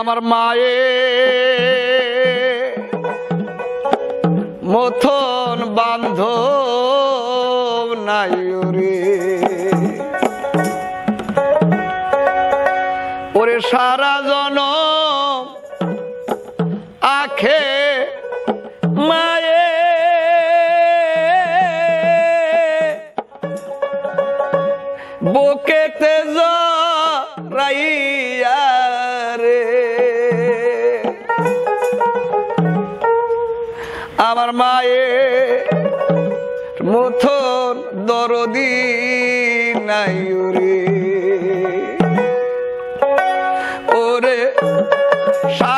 আমার মায়ে। মথন বান্ধব নাই রে ওরে সারা জন আখে মায়ে। বুকেতে রাইয়া আমার মায়ে মথন দরদি নাই ওরে ওরে সারা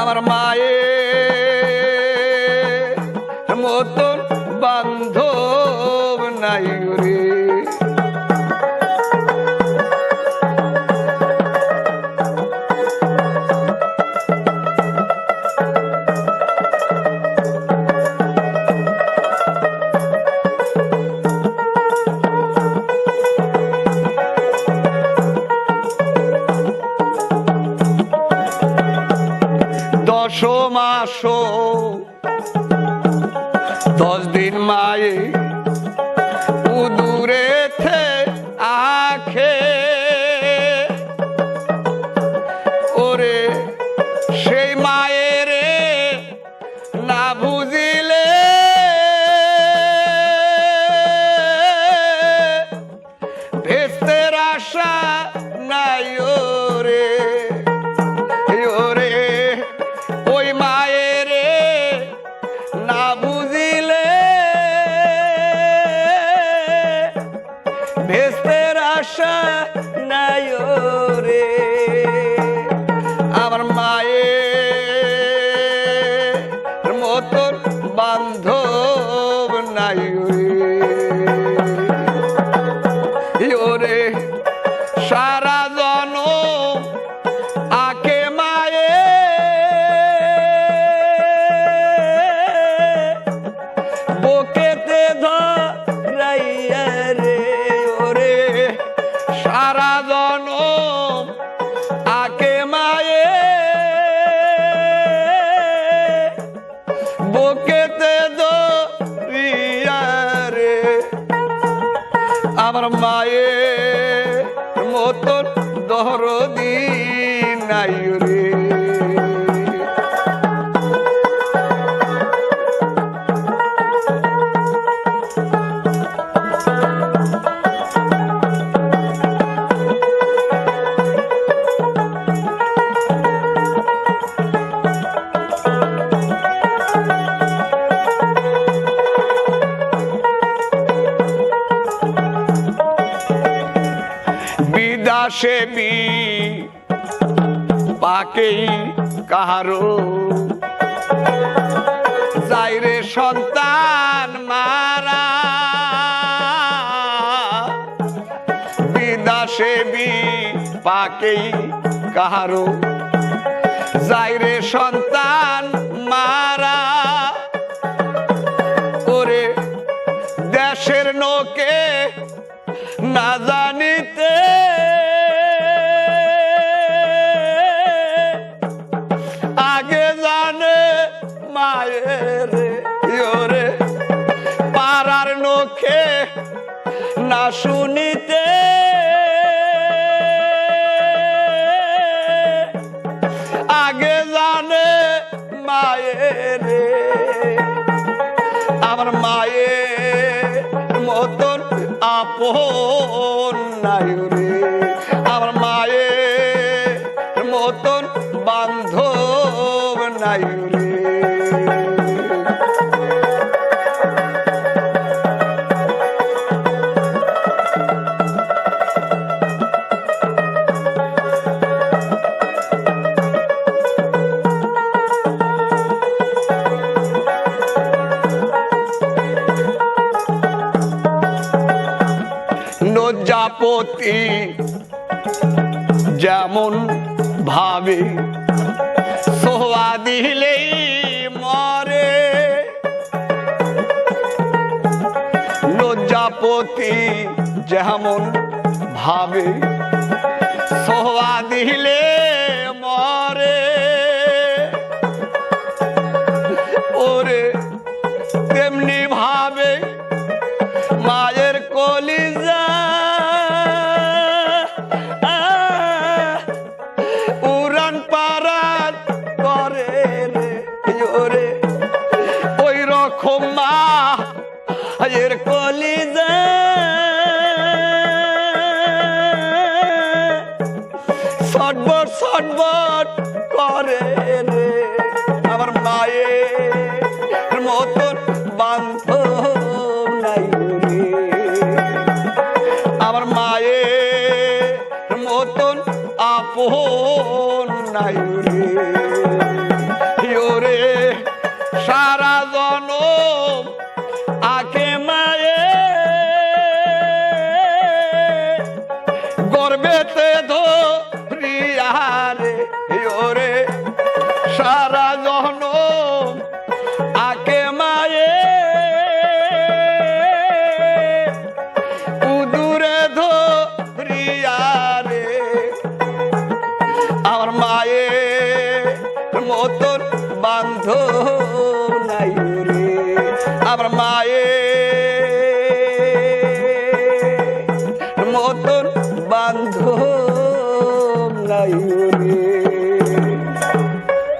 আমার মায়ের দশ মাস। দশ দিন মায়ে বান্ধব নাই মায়ের মতন দরদি নাই রে। বিদাসে বি পাকেই কাহারো। যাইরে সন্তান মারা। বিদাসে বি পাকেই কাহারো। যাইরে সন্তান মারা। ওরে দেশের নোকে না জানিতে নখে না শুনিতে। আগে জানে মায়ের আমার মায়ের মতন আপন নাই পতি যেমন ভাবে সোয়া দিলেই মরে। লজ্জাপতি যেমন ভাবে সোয়া দিলেই নাই রে আমার মায়ের